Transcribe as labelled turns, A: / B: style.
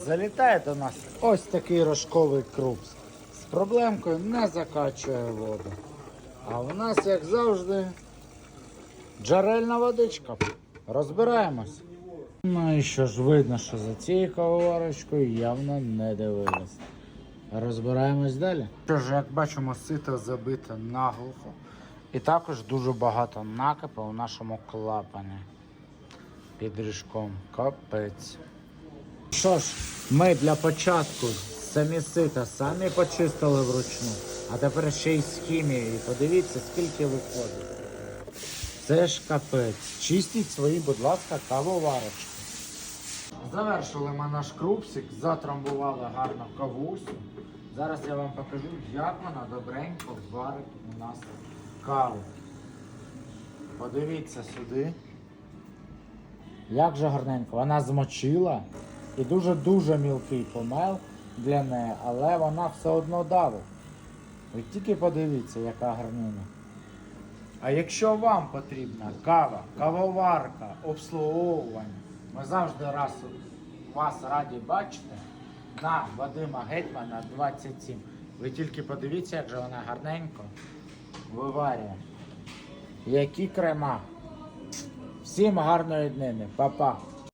A: Залітає до нас ось такий рожковий крупс. З проблемкою не закачує воду. А у нас, як завжди, джерельна водичка. Розбираємось. Ну і що ж видно, що за цією кавоварочкою явно не дивились. Розбираємось далі. Що ж, як бачимо, сито забите наглухо. І також дуже багато накипу у нашому клапані. Під ріжком. Капець. Що ж, ми для початку самі сита самі почистили вручну, а тепер ще й з хімією. Подивіться, скільки виходить. Це ж капець. Чистіть свої, будь ласка, кавоварочки. Завершили ми наш крупсик, затрамбували гарно кавусю. Зараз я вам покажу, як вона добренько варить у нас каву. Подивіться сюди. Як же гарненько. Вона змочила і дуже-дуже мілкий помел для неї, але вона все одно давить. Ви тільки подивіться, яка гарнина. А якщо вам потрібна кава, кавоварка, обслуговування, ми завжди раз вас раді бачити на Вадима Гетьмана 27. Ви тільки подивіться, як же вона гарненько виварює. Які крема. Всім гарної днини, Па-па.